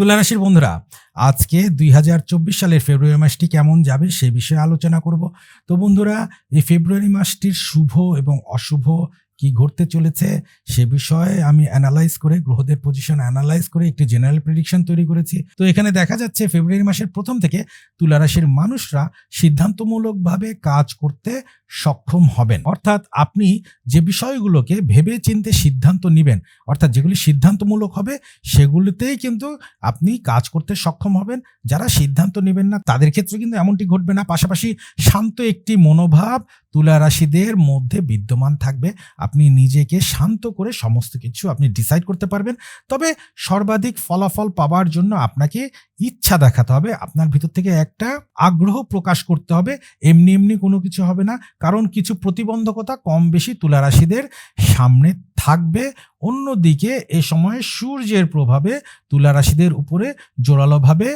তুলারাশির বন্ধুরা, আজকে দুই হাজার চব্বিশ সালের ফেব্রুয়ারি মাসটি কেমন যাবে সে বিষয়ে আলোচনা করব। তো বন্ধুরা, এই ফেব্রুয়ারি মাসটির শুভ এবং অশুভ কি ঘটতে চলেছে সে বিষয়ে আমি অ্যানালাইজ করে, গ্রহদের পজিশন অ্যানালাইজ করে একটি জেনারেল প্রেডিকশন তৈরি করেছি। তো এখানে দেখা যাচ্ছে ফেব্রুয়ারি মাসের প্রথম থেকে তুলারাশির মানুষরা সিদ্ধান্তমূলকভাবে কাজ করতে সক্ষম হবেন। অর্থাৎ আপনি যে বিষয়গুলোকে ভেবে চিনতে সিদ্ধান্ত নেবেন, অর্থাৎ যেগুলি সিদ্ধান্তমূলক হবে, সেগুলিতেই কিন্তু আপনি কাজ করতে সক্ষম হবেন। যারা সিদ্ধান্ত নেবেন না, তাদের ক্ষেত্রে কিন্তু এমনটি ঘটবে না। পাশাপাশি শান্ত একটি মনোভাব তুলা রাশিদের মধ্যে বিদ্যমান থাকবে। আপনি নিজেকে শান্ত করে সমস্ত কিছু আপনি ডিসাইড করতে পারবেন। তবে সর্বাধিক ফলাফল পাওয়ার জন্য আপনাকে ইচ্ছা দেখাতে হবে। আপনার ভিতর থেকে একটা আগ্রহ প্রকাশ করতে হবে। এমনি এমনি কোনো কিছু হবে না। কারণ কিছু প্রতিবন্ধকতা কম বেশি তুলা রাশিদের সামনে থাকবে। অন্যদিকে এ সময়ে সূর্যের প্রভাবে তুলা রাশিদের উপরে জোরালোভাবে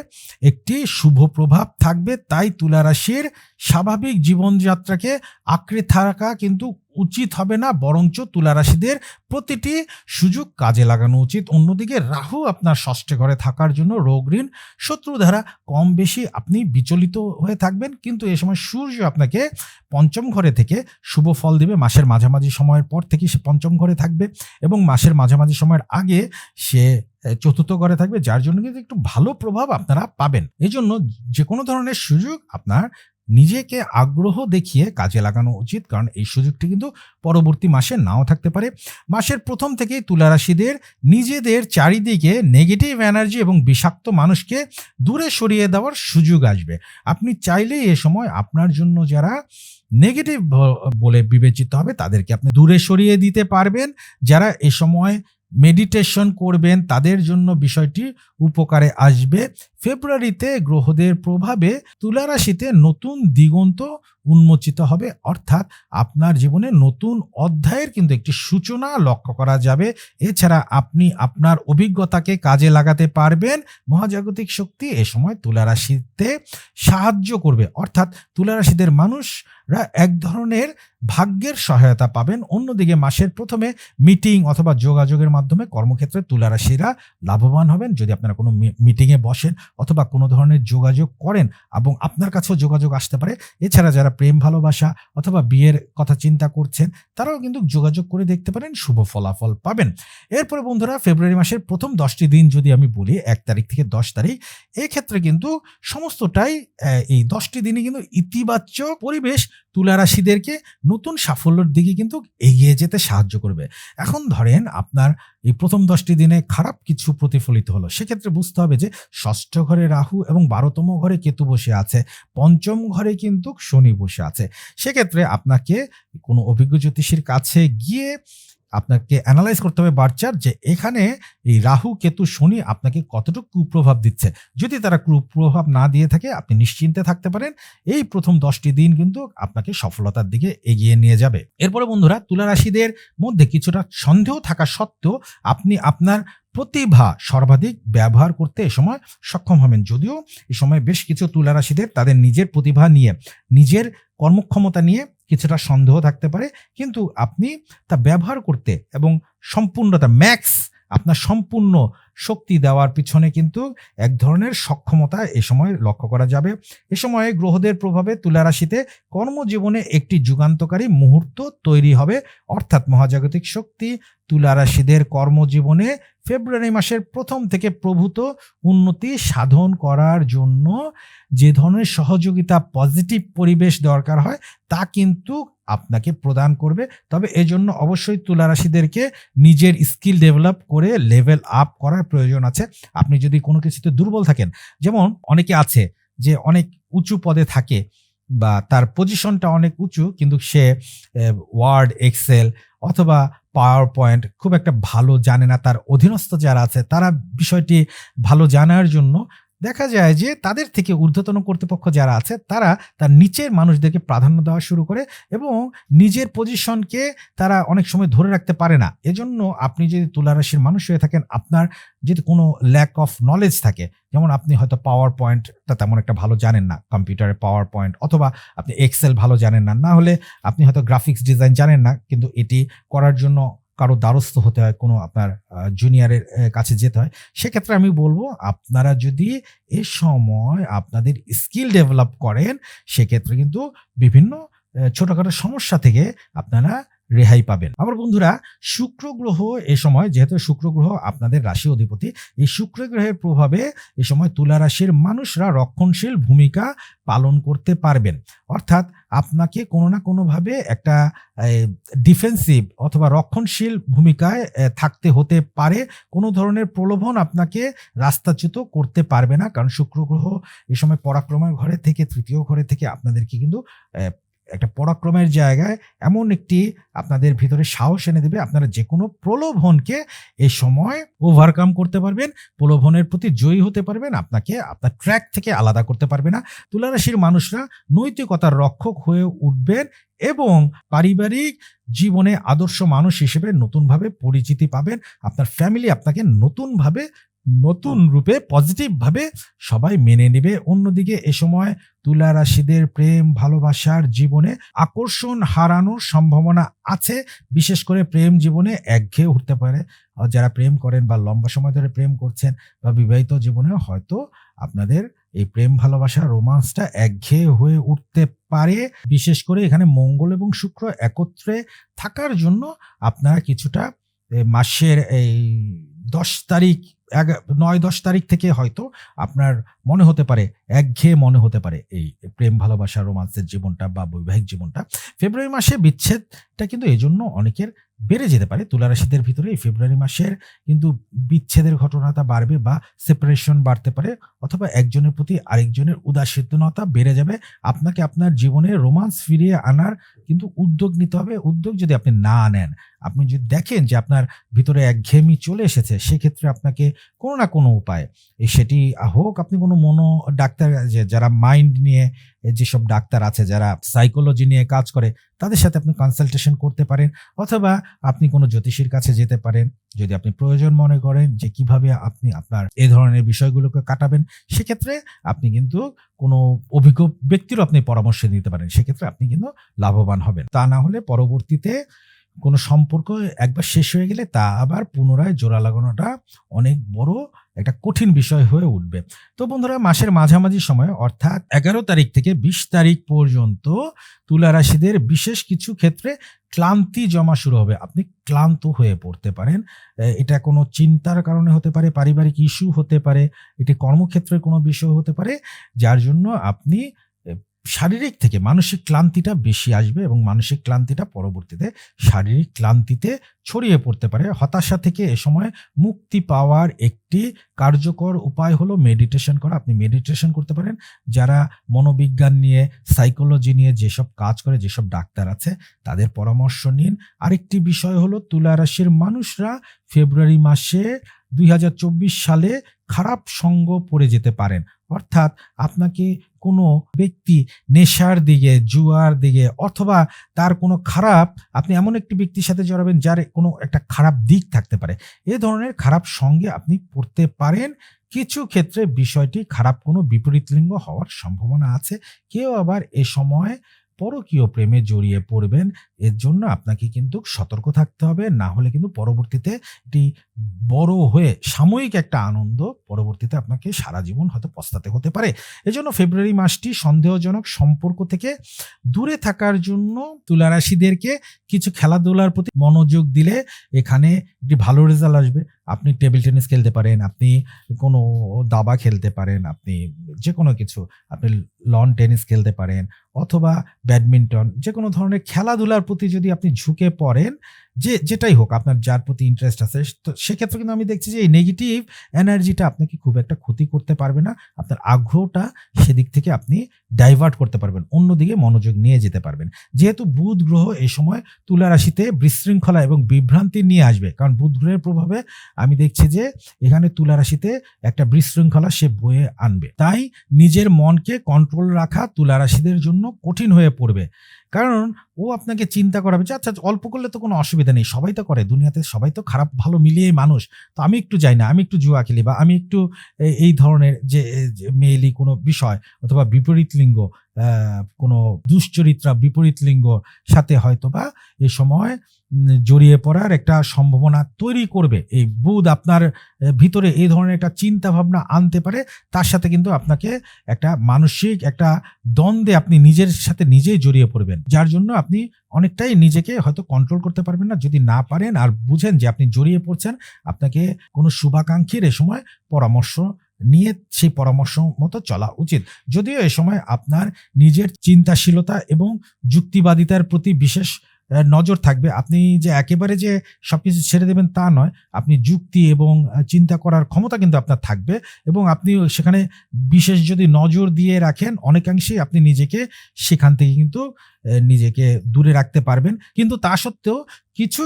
একটি শুভ প্রভাব থাকবে। তাই তুলা রাশির স্বাভাবিক জীবনযাত্রাকে আঁকড়ে থাকা কিন্তু উচিত হবে না, বরঞ্চ তুলা রাশিদের প্রতিটি সুযোগ কাজে লাগানো উচিত। অন্যদিকে রাহু আপনার ষষ্ঠে ঘরে থাকার জন্য রোগ ঋণ শত্রু দ্বারা কম বেশি আপনি বিচলিত হয়ে থাকবেন, কিন্তু এ সময় সূর্য আপনাকে পঞ্চম ঘরে থেকে শুভ ফল দেবে। মাসের মাঝামাঝি সময়ের পর থেকে সে পঞ্চম ঘরে থাকবে এবং মাসের মাঝামাঝি সময়ের আগে সে চতুর্থ ঘরে থাকবে, যার জন্য কিন্তু একটু ভালো প্রভাব আপনারা পাবেন। এই জন্য যে কোনো ধরনের সুযোগ আপনার নিজেকে আগ্রহ দেখিয়ে কাজে লাগানো উচিত, কারণ এই সুযোগটি কিন্তু পরবর্তী মাসে নাও থাকতে পারে। মাসের প্রথম থেকেই তুলারাশিদের নিজেদের চারিদিকে নেগেটিভ এনার্জি এবং বিষাক্ত মানুষকে দূরে সরিয়ে দেওয়ার সুযোগ আসবে। আপনি চাইলেই এ সময় আপনার জন্য যারা নেগেটিভ বলে বিবেচিত হবে, তাদেরকে আপনি দূরে সরিয়ে দিতে পারবেন। যারা এ সময় মেডিটেশন করবেন, তাদের জন্য বিষয়টি উপকারে আসবে। ফেব্রুয়ারিতে গ্রহদের প্রভাবে তুলা রাশিতে নতুন দিগন্ত উন্মোচিত হবে। অর্থাৎ আপনার জীবনে নতুন অধ্যায়ের কিন্তু একটি সূচনা লক্ষ্য করা যাবে। এছাড়া আপনি আপনার অভিজ্ঞতাকে কাজে লাগাতে পারবেন। মহাজাগতিক শক্তি এ সময় তুলা রাশিতে সাহায্য করবে। অর্থাৎ তুলা রাশিদের মানুষরা এক ধরনের ভাগ্যের সহায়তা পাবেন। অন্যদিকে মাসের প্রথমে মিটিং অথবা যোগাযোগের মাধ্যমে কর্মক্ষেত্রে তুলারাশিরা লাভবান হবেন। যদি আপনারা কোনো মিটিংয়ে বসেন অথবা কোনো ধরনের যোগাযোগ করেন এবং আপনার কাছেও যোগাযোগ আসতে পারে। এছাড়া যারা প্রেম, ভালোবাসা অথবা বিয়ের কথা চিন্তা করছেন, তারাও কিন্তু যোগাযোগ করে দেখতে পারেন, শুভ ফলাফল পাবেন। এরপরে বন্ধুরা, ফেব্রুয়ারি মাসের প্রথম দশটি দিন যদি আমি বলি, এক তারিখ থেকে দশ তারিখ, এক্ষেত্রে কিন্তু সমস্তটাই এই দশটি দিনই কিন্তু ইতিবাচক পরিবেশ তুলা রাশিদেরকে নতুন সাফল্যের দিকে কিন্তু এগিয়ে যেতে সাহায্য করবে। এখন ধরেন আপনার এই প্রথম দশটি দিনে খারাপ কিছু প্রতিফলিত হলো। সেক্ষেত্রে বুঝতে হবে যে, ষষ্ঠ ঘরে রাহু এবং বারোতম ঘরে কেতু বসে আছে। পঞ্চম ঘরে কিন্তু শনি বসে আছে। সেক্ষেত্রে আপনাকে কোনো অভিজ্ঞ জ্যোতিষীর কাছে গিয়ে আপনাকে অ্যানালাইজ করতে হবে বারচার যে এখানে এই রাহু, কেতু, শনি আপনাকে কতটুকু কুপ্রভাব দিচ্ছে। যদি তারা কুপ্রভাব না দিয়ে থাকে, আপনি নিশ্চিন্তে থাকতে পারেন। এই প্রথম দশটি দিন কিন্তু আপনাকে সফলতার দিকে এগিয়ে নিয়ে যাবে। এরপরে বন্ধুরা, তুলা রাশিদের মধ্যে কিছুটা সন্দেহ থাকা সত্ত্বেও আপনি আপনার প্রতিভা সর্বাধিক ব্যবহার করতে এ সময় সক্ষম হবেন। যদিও এ সময় বেশ কিছু তুলারাশিদের তাদের নিজের প্রতিভা নিয়ে, নিজের কর্মক্ষমতা নিয়ে কিছুটা সন্দেহ থাকতে পারে। কিন্তু আপনি তা ব্যবহার করতে এবং সম্পূর্ণতা ম্যাক্স আপনার সম্পূর্ণ শক্তি দেওয়ার পিছনে কিন্তু এক ধরনের সক্ষমতা এ সময় লক্ষ্য করা যাবে। এ সময়ে গ্রহদের প্রভাবে তুলারাশিতে কর্মজীবনে একটি যুগান্তকারী মুহূর্ত তৈরি হবে। অর্থাৎ মহাজাগতিক শক্তি তুলারাশিদের কর্মজীবনে ফেব্রুয়ারি মাসের প্রথম থেকে প্রভূত উন্নতি সাধন করার জন্য যে ধরনের সহযোগিতা পজিটিভ পরিবেশ দরকার হয়, তা কিন্তু আপনাকে প্রদান করবে। তবে এজন্য অবশ্যই তুলারাশিদেরকে নিজের স্কিল ডেভেলপ করে লেভেল আপ করার প্রয়োজন আছে। আপনি যদি কোনো কিছুতে দুর্বল থাকেন, যেমন অনেকে আছে যে অনেক উঁচু পদে থাকে বা তার পজিশনটা অনেক উঁচু, কিন্তু সে ওয়ার্ড এক্সেল অথবা পাওয়ার পয়েন্ট খুব একটা ভালো জানে না, তার অধীনস্থ যারা আছে, তারা বিষয়টি ভালো জানার জন্য দেখা যায় যে তাদের থেকে ঊর্ধ্বতন কর্তৃপক্ষ যারা আছে, তারা তার নিচের মানুষদেরকে প্রাধান্য দেওয়া শুরু করে এবং নিজের পজিশনকে তারা অনেক সময় ধরে রাখতে পারে না। এজন্য আপনি যদি তুলারাশির মানুষ হয়ে থাকেন, আপনার যদি কোনো ল্যাক অফ নলেজ থাকে, যেমন আপনি হয়তো পাওয়ার পয়েন্টটা তেমন একটা ভালো জানেন না, কম্পিউটারে পাওয়ার পয়েন্ট অথবা আপনি এক্সেল ভালো জানেন না না হলে আপনি হয়তো গ্রাফিক্স ডিজাইন জানেন না, কিন্তু এটি করার জন্য কারও দ্বারস্থ হতে হয়, কোনো আপনার জুনিয়রের কাছে যেতে হয়, সেক্ষেত্রে আমি বলব আপনারা যদি এ সময় আপনাদের স্কিল ডেভেলপ করেন, সেক্ষেত্রে কিন্তু বিভিন্ন ছোটোখাটো ছোটখাটো সমস্যা থেকে আপনারা রেহাই পাবেন। আমার বন্ধুরা, শুক্র গ্রহ এ সময়, যেহেতু শুক্র গ্রহ আপনাদের রাশি অধিপতি, এই শুক্র গ্রহের প্রভাবে এ সময় তুলা রাশির মানুষরা রক্ষণশীল ভূমিকা পালন করতে পারবেন। অর্থাৎ আপনাকে কোনো না কোনোভাবে একটা ডিফেন্সিভ অথবা রক্ষণশীল ভূমিকায় থাকতে হতে পারে। কোনো ধরনের প্রলোভন আপনাকে রাস্তাচ্যুত করতে পারবে না, কারণ শুক্র গ্রহ এ সময় পরাক্রমের ঘরে থেকে, তৃতীয় ঘরে থেকে আপনাদেরকে কিন্তু একটা পরাক্রমের জায়গায় এমন একটি আপনাদের ভিতরে সাহস এনে দেবে। আপনারা যে কোনো প্রলোভনকে এই সময় ওভারকাম করতে পারবেন, প্রলোভনের প্রতি জয়ী হতে পারবেন, আপনাকে আপনার ট্র্যাক থেকে আলাদা করতে পারবে না। তুলারাশির মানুষরা নৈতিকতার রক্ষক হয়ে উঠবেন এবং পারিবারিক জীবনে আদর্শ মানুষ হিসেবে নতুনভাবে পরিচিতি পাবেন। আপনার ফ্যামিলি আপনাকে নতুনভাবে নতুন রূপে পজিটিভভাবে সবাই মেনে নেবে। অন্যদিকে এ সময় তুলা রাশিদের প্রেম, ভালোবাসার জীবনে আকর্ষণ হারানোর সম্ভাবনা আছে। বিশেষ করে প্রেম জীবনে একঘেয়ে উঠতে পারে। যারা প্রেম করেন বা লম্বা সময় ধরে প্রেম করছেন বা বিবাহিত জীবনে হয়তো আপনাদের এই প্রেম, ভালোবাসা, রোমান্সটা একঘেয়ে হয়ে উঠতে পারে। বিশেষ করে এখানে মঙ্গল এবং শুক্র একত্রে থাকার জন্য আপনারা কিছুটা মাসের এই দশ তারিখ, এক, নয়, দশ তারিখ থেকে হয়তো আপনার মনে হতে পারে, একঘেয়ে মনে হতে পারে এই প্রেম, ভালোবাসা রোমান্সের জীবনটা বা বৈবাহিক জীবনটা। ফেব্রুয়ারি মাসে বিচ্ছেদটা কিন্তু এই জন্য অনেকের বেড়ে যেতে পারে। তুলারাশিদের ভিতরে এই ফেব্রুয়ারি মাসের কিন্তু বিচ্ছেদের ঘটনাটা বাড়বে বা সেপারেশন বাড়তে পারে অথবা একজনের প্রতি আরেকজনের উদাসীনতা বেড়ে যাবে। আপনাকে আপনার জীবনে রোমান্স ফিরিয়ে আনার কিন্তু উদ্যোগ নিতে হবে। উদ্যোগ যদি আপনি না নেন, আপনি যদি দেখেন যে আপনার ভিতরে একঘেয়েমি চলে এসেছে, সেক্ষেত্রে আপনাকে কোনো না কোনো উপায় সেটি হোক আপনি কোনো মনো ডাক্তার যারা মাইন্ড নিয়ে যেসব ডাক্তার আছে যারা সাইকোলজি নিয়ে কাজ করে, তাদের সাথে আপনি কনসালটেশন করতে পারেন অথবা আপনি কোনো জ্যোতিষীর কাছে যেতে পারেন। যদি আপনি প্রয়োজন মনে করেন যে কীভাবে আপনি আপনার এ ধরনের বিষয়গুলোকে কাটাবেন, সেক্ষেত্রে আপনি কিন্তু কোনো অভিজ্ঞ ব্যক্তিরও আপনি পরামর্শ নিতে পারেন। সেক্ষেত্রে আপনি কিন্তু লাভবান হবেন। তা না হলে পরবর্তীতে কোনো সম্পর্ক একবার শেষ হয়ে গেলে তা আবার পুনরায় জোড়া লাগানোটা অনেক বড় একটা কঠিন বিষয় হয়ে উঠবে। তো বন্ধুরা, মাসের মাঝামাঝি সময়, অর্থাৎ এগারো তারিখ থেকে বিশ তারিখ পর্যন্ত তুলা রাশিদের বিশেষ কিছু ক্ষেত্রে ক্লান্তি জমা শুরু হবে। আপনি ক্লান্ত হয়ে পড়তে পারেন। এটা কোনো চিন্তার কারণে হতে পারে, পারিবারিক ইস্যু হতে পারে, এটি কর্মক্ষেত্রের কোনো বিষয় হতে পারে, যার জন্য আপনি শারীরিক থেকে মানসিক ক্লান্তিটা বেশি আসবে এবং মানসিক ক্লান্তিটা পরবর্তীতে শারীরিক ক্লান্তিতে ছড়িয়ে পড়তে পারে। হতাশা থেকে এ সময় মুক্তি পাওয়ার একটি কার্যকর উপায় হলো মেডিটেশন করা। আপনি মেডিটেশন করতে পারেন। যারা মনোবিজ্ঞান নিয়ে সাইকোলজি নিয়ে যেসব কাজ করে, যেসব ডাক্তার আছে, তাদের পরামর্শ নিন। আরেকটি বিষয় হলো তুলা রাশির মানুষরা ফেব্রুয়ারি মাসে দুই হাজার চব্বিশ সালে খারাপ সঙ্গ পড়ে যেতে পারেন। অর্থাৎ আপনাকে কোনো ব্যক্তি নেশার দিকে, জুয়ার দিকে অথবা তার কোনো খারাপ, আপনি এমন একটি ব্যক্তির সাথে জড়াবেন যার কোনো একটা খারাপ দিক থাকতে পারে। এ ধরনের খারাপ সঙ্গে আপনি পড়তে পারেন। কিছু ক্ষেত্রে বিষয়টি খারাপ কোনো বিপরীত লিঙ্গ হওয়ার সম্ভাবনা আছে। কেউ আবার এ সময় পরকীয় প্রেমে জড়িয়ে পড়বেন, এর জন্য আপনাকে কিন্তু সতর্ক থাকতে হবে। না হলে কিন্তু পরবর্তীতে এটি বড় হয়ে সাময়িক একটা আনন্দ পরবর্তীতে আপনাকে সারা জীবন হয়তো পস্তাতে হতে পারে। এজন্য ফেব্রুয়ারি মাসটি সন্দেহজনক সম্পর্ক থেকে দূরে থাকার জন্য তুলারাশিদেরকে কিছু খেলাধুলার প্রতি মনোযোগ দিলে এখানে একটি ভালো রেজাল্ট আসবে। আপনি টেবিল টেনিস খেলতে পারেন, আপনি কোনো দাবা খেলতে পারেন, আপনি যে কোনো কিছু, আপনি লন টেনিস খেলতে পারেন, অথবা ব্যাডমিন্টন যে কোনো ধরনের খেলাধুলার প্রতি যদি আপনি ঝুঁকে পড়েন যে, যেটাই হোক, আপনার যার প্রতি ইন্টারেস্ট আছে, তো সেক্ষেত্রে কিন্তু আমি দেখছি যে এই নেগেটিভ এনার্জিটা আপনাকে খুব একটা ক্ষতি করতে পারবে না, আপনার আগ্রহটা সেদিক থেকে আপনি ডাইভার্ট করতে পারবেন, অন্যদিকে মনোযোগ নিয়ে যেতে পারবেন। যেহেতু বুধ গ্রহ এই সময় তুলা রাশিতে বিশৃঙ্খলা এবং বিভ্রান্তি নিয়ে আসবে, কারণ বুধ গ্রহের প্রভাবে আমি দেখছি যে এখানে তুলা রাশিতে একটা বিশৃঙ্খলা সে বয়ে আনবে। তাই নিজের মনকে কন্ট্রোল রাখা তুলা রাশিদের জন্য কঠিন হয়ে পড়বে। কারণ ও আপনাকে চিন্তা করাবে যে আচ্ছা অল্প করলে তো কোনো অসুবিধা নেই, সবাই তো করে, দুনিয়াতে সবাই তো খারাপ, ভালো মিলিয়েই মানুষ। তো আমি একটু যাই না, আমি একটু জুয়া খেলি বা আমি একটু এই ধরনের যে মেয়েলি কোনো বিষয় অথবা বিপরীত লিঙ্গ কোনো দুশ্চরিত্রা বিপরীত লিঙ্গ সাথে হয়তো বা এ সময় জড়িয়ে পড়ার একটা সম্ভাবনা তৈরি করবে। এই বুধ আপনার ভিতরে এই ধরনের একটা চিন্তা ভাবনা আনতে পারে। তার সাথে কিন্তু আপনাকে একটা মানসিক একটা দ্বন্দ্বে আপনি নিজের সাথে নিজেই জড়িয়ে পড়বেন। যার জন্য আপনি অনেকটাই নিজেকে হয়তো কন্ট্রোল করতে পারবেন না। যদি না পারেন আর বুঝেন যে আপনি জড়িয়ে পড়ছেন, আপনাকে কোনো শুভাকাঙ্ক্ষীর এ সময় পরামর্শ নিয়ে সেই পরামর্শ মতো চলা উচিত। যদিও এ সময় আপনার নিজের চিন্তাশীলতা এবং যুক্তিবাদিতার প্রতি বিশেষ নজর থাকবে। আপনি যে একেবারে যে সব কিছু ছেড়ে দেবেন তা নয়, আপনি যুক্তি এবং চিন্তা করার ক্ষমতা কিন্তু আপনার থাকবে এবং আপনি সেখানে বিশেষ যদি নজর দিয়ে রাখেন, অনেকাংশেই আপনি নিজেকে সেখান থেকে কিন্তু নিজেকে দূরে রাখতে পারবেন। কিন্তু তা সত্ত্বেও কিছু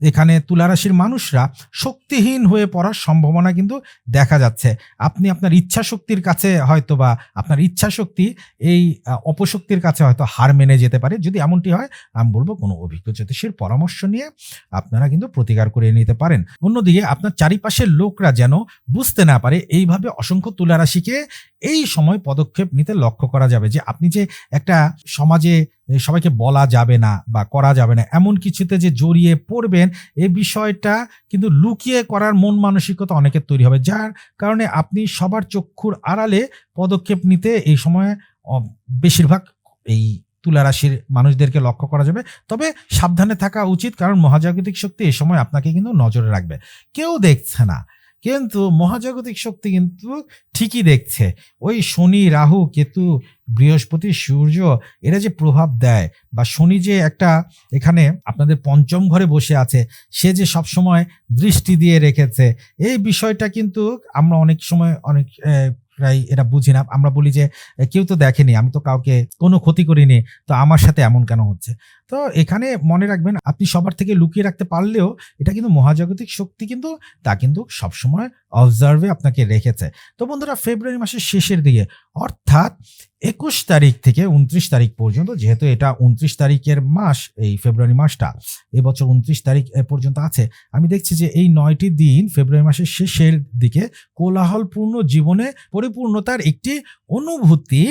এখানে তুলারাশির মানুষরা শক্তিহীন হয়ে পড়ার সম্ভাবনা কিন্তু দেখা যাচ্ছে। আপনি আপনার ইচ্ছা শক্তির কাছে হয়তো বা আপনার ইচ্ছা শক্তি এই অপশক্তির কাছে হয়তো হার মেনে যেতে পারে। যদি এমনটি হয়, আমি বলব কোনো অভিজ্ঞ জ্যোতিষীর পরামর্শ নিয়ে আপনারা কিন্তু প্রতিকার করে নিতে পারেন। অন্যদিকে আপনার চারিপাশের লোকরা যেন বুঝতে না পারে, এইভাবে অসংখ্য তুলারাশিকে এই সময় পদক্ষেপ নিতে লক্ষ্য করা যাবে যে আপনি যে একটা সমাজে সবাইকে বলা যাবে না বা করা যাবে না। এমন কিছুতে যে জড়িয়ে পড়বেন এই বিষয়টা কিন্তু লুকিয়ে করার মন মানসিকতা অনেকের তৈরি হবে। যার কারণে আপনি সবার চক্ষুর আড়ালে পদক্ষেপ নিতে এই সময় বেশিরভাগ এই তুলা রাশির মানুষদেরকে লক্ষ্য করা যাবে। তবে সাবধানে থাকা উচিত, কারণ মহাজাগতিক শক্তি এই সময় আপনাকে কিন্তু নজরে রাখবে। কেউ দেখছে না কিন্তু মহাজাগতিক শক্তি কিন্তু ঠিকই দেখছে। ওই শনি, রাহু, কেতু, বৃহস্পতি, সূর্য, এরা যে প্রভাব দেয় বা শনি যে একটা এখানে আপনাদের পঞ্চম ঘরে বসে আছে, সে যে সব সময় দৃষ্টি দিয়ে রেখেছে, এই বিষয়টা কিন্তু আমরা অনেক সময় অনেক প্রায় এটা বুঝি না। আমরা বলি যে কেউ তো দেখেনি, আমি তো কাউকে কোনো ক্ষতি করিনি, তো আমার সাথে এমন কেন হচ্ছে? তো এখানে মনে রাখবেন, আপনি সবার থেকে লুকিয়ে রাখতে পারলেও এটা কিন্তু মহাজাগতিক শক্তি কিন্তু, তা কিন্তু সবসময় অবজার্ভে আপনাকে রেখেছে। তো বন্ধুরা, ফেব্রুয়ারি মাসের শেষের দিকে, অর্থাৎ একুশ তারিখ থেকে উনত্রিশ তারিখ পর্যন্ত, যেহেতু এটা উনত্রিশ তারিখের মাস, এই ফেব্রুয়ারি মাসটা এবছর উনত্রিশ তারিখ পর্যন্ত আছে, আমি দেখছি যে এই নয়টি দিন ফেব্রুয়ারি মাসের শেষের দিকে কোলাহলপূর্ণ জীবনে পরিপূর্ণতার একটি অনুভূতি,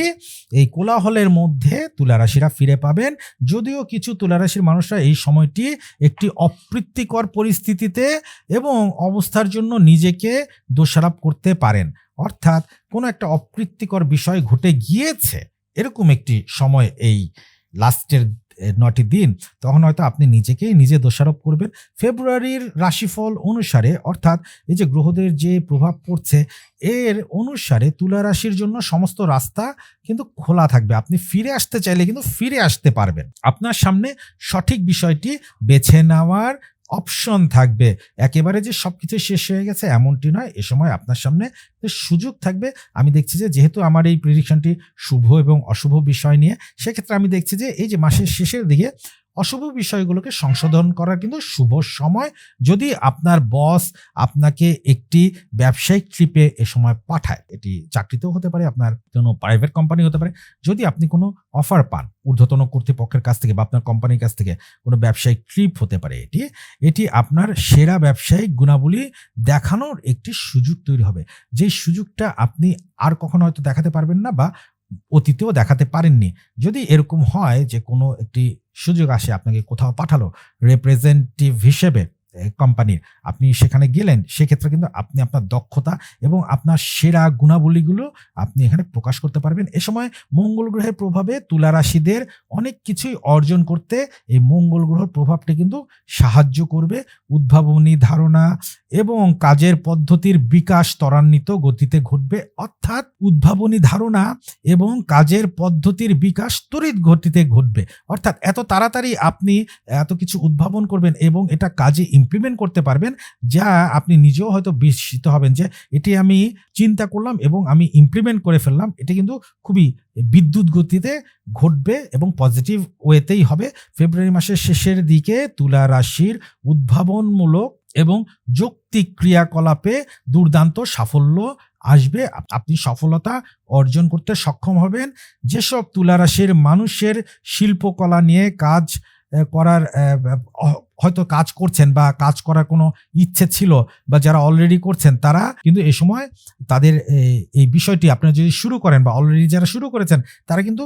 এই কোলাহলের মধ্যে তুলারাশিরা ফিরে পাবেন, যদিও কিছু তুলারাশির মানুষরা এই সময়টি একটি অপ্রীতিকর পরিস্থিতিতে এবং অবস্থার জন্য নিজেকে দোষারোপ করতে পারেন। অর্থাৎ কোনো একটা অপ্রীতিকর বিষয় ঘটে গিয়েছে, এরকম একটি সময় এই লাস্টের নটি দিন, তখন হয়তো আপনি নিজেকেই নিজে দোষারোপ করবেন। ফেব্রুয়ারির রাশিফল অনুসারে, অর্থাৎ এই যে গ্রহদের যে প্রভাব পড়ছে, এর অনুসারে তুলা রাশির জন্য সমস্ত রাস্তা কিন্তু খোলা থাকবে। আপনি ফিরে আসতে চাইলে কিন্তু ফিরে আসতে পারবেন। আপনার সামনে সঠিক বিষয়টি বেছে নেওয়ার অপশন থাকবে। একেবারে যে সব কিছু শেষ হয়ে গেছে এমনটি নয়। এ সময় আপনার সামনে সুযোগ থাকবে। আমি দেখছি যে যেহেতু আমার এই প্রিডিকশনটি শুভ এবং অশুভ বিষয় নিয়ে, সেক্ষেত্রে আমি দেখছি যে এই যে মাসের শেষের দিকে অশুভ বিষয়গুলোকে সংশোধন করার কিন্তু শুভ সময়। যদি আপনার বস আপনাকে একটি ব্যবসায়িক ট্রিপে এ সময় পাঠায়, এটি চাকরিতেও হতে পারে, আপনার কোনো প্রাইভেট কোম্পানি হতে পারে, যদি আপনি কোনো অফার পান ঊর্ধ্বতন কর্তৃপক্ষের কাছ থেকে বা আপনার কোম্পানির কাছ থেকে কোনো ব্যবসায়িক ট্রিপ হতে পারে এটি এটি আপনার সেরা ব্যবসায়িক গুণাবলী দেখানোর একটি সুযোগ তৈরি হবে। যেই সুযোগটা আপনি আর কখনো হয়তো দেখাতে পারবেন না বা অতীতেও দেখাতে পারেননি। যদি এরকম হয় যে কোনো একটি সুযোগ আসে আপনাকে কোথাও পাঠালো। রিপ্রেজেন্টেটিভ হিসেবে কোম্পানির আপনি সেখানে গেলেন, সেক্ষেত্রে কিন্তু আপনি আপনার দক্ষতা এবং আপনার সেরা গুণাবলীগুলো আপনি এখানে প্রকাশ করতে পারবেন। এ সময় মঙ্গল গ্রহের প্রভাবে তুলা রাশিদের অনেক কিছুই অর্জন করতে এই মঙ্গল গ্রহের প্রভাবটি কিন্তু সাহায্য করবে। উদ্ভাবনী ধারণা এবং কাজের পদ্ধতির বিকাশ ত্বরান্বিত গতিতে ঘটবে, অর্থাৎ উদ্ভাবনী ধারণা এবং কাজের পদ্ধতির বিকাশ তড়িৎ গতিতে ঘটবে। অর্থাৎ এত তাড়াতাড়ি আপনি এত কিছু উদ্ভাবন করবেন এবং এটা কাজে ইমপ্লিমেন্ট করতে পারবেন, যা আপনি নিজেও হয়তো বিস্মিত হবেন যে এটি আমি চিন্তা করলাম এবং আমি ইমপ্লিমেন্ট করে ফেললাম। এটা কিন্তু খুবই বিদ্যুৎ গতিতে ঘটবে এবং পজিটিভ ওয়েতেই হবে। ফেব্রুয়ারি মাসের শেষের দিকে তুলা রাশির উদ্ভাবনমূলক এবং যৌক্তিক ক্রিয়াকলাপে দুর্দান্ত সাফল্য আসবে। আপনি সফলতা অর্জন করতে সক্ষম হবেন। যেসব তুলারাশির মানুষের শিল্পকলা নিয়ে কাজ করার হয়তো কাজ করছেন বা কাজ করার কোনো ইচ্ছে ছিল বা যারা অলরেডি করছেন তারা কিন্তু এ সময় তাদের এই বিষয়টি আপনারা যদি শুরু করেন বা অলরেডি যারা শুরু করেছেন তারা কিন্তু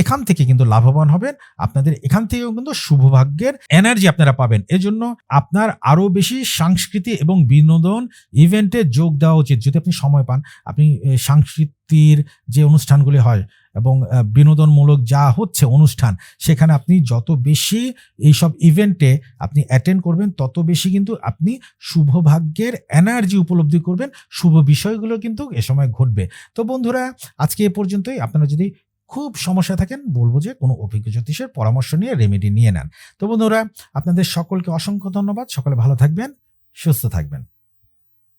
এখান থেকে কিন্তু লাভবান হবেন। আপনাদের এখান থেকেও কিন্তু শুভভাগ্যের এনার্জি আপনারা পাবেন। এজন্য আপনার আরও বেশি সংস্কৃতি এবং বিনোদন ইভেন্টে যোগ দেওয়া উচিত। যদি আপনি সময় পান, আপনি সাংস্কৃতির যে অনুষ্ঠানগুলি হয় এবং বিনোদনমূলক যা হচ্ছে অনুষ্ঠান, সেখানে আপনি যত বেশি এইসব ইভেন্টে আপনি অ্যাটেন্ড করবেন, তত বেশি কিন্তু আপনি শুভভাগ্যের এনার্জি উপলব্ধি করবেন। শুভ বিষয়গুলো কিন্তু এ সময় ঘটবে। তো বন্ধুরা, আজকে এ পর্যন্তই। আপনারা যদি খুব সমস্যা থাকেন, বলব যে কোনো অভিজ্ঞ জ্যোতিষের পরামর্শ নিয়ে রেমেডি নিয়ে নেন। তো বন্ধুরা, আপনাদের সকলকে অসংখ্য ধন্যবাদ। সকলে ভালো থাকবেন, সুস্থ থাকবেন।